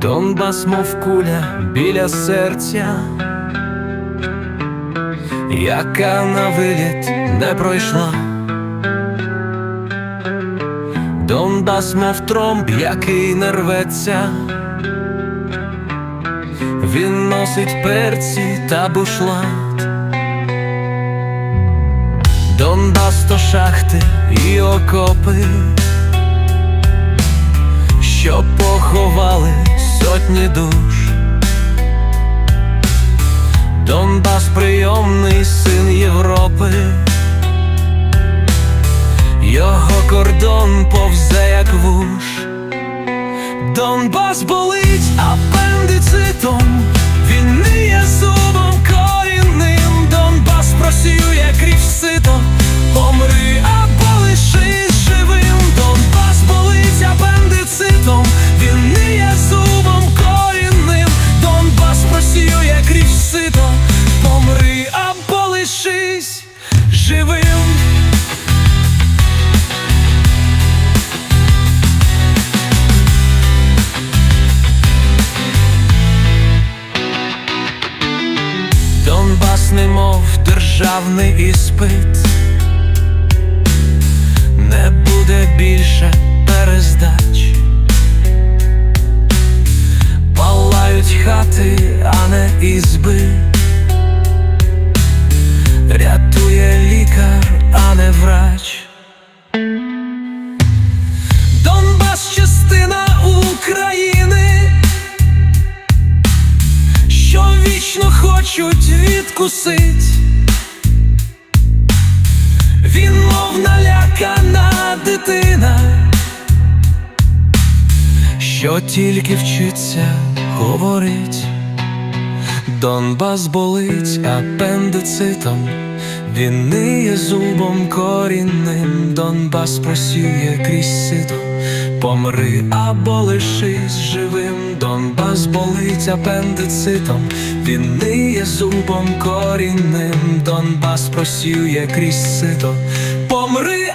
Донбас, мов куля біля серця, яка на виліт не пройшла. Донбас, мов тромб, який не рветься, він носить перці та бушлат. Донбас то шахти і окопи, що поховали сотні душ. Донбас прийомний син Європи, його кордон повзе як вуш. Донбас болить державний іспит, не буде більше перездач, палають хати, а не ізби, рятує лікар, а не врач. Донбас частина України що вічно хочуть відкусить. Він мов налякана дитина, що тільки вчиться говорить. Донбас болить апендицитом, він ниє зубом корінним, Донбас просіє крізь сито, помри або лишись живим, Донбас болить апендицитом, він ниє зубом корінним, Донбас просіє крізь сито, помри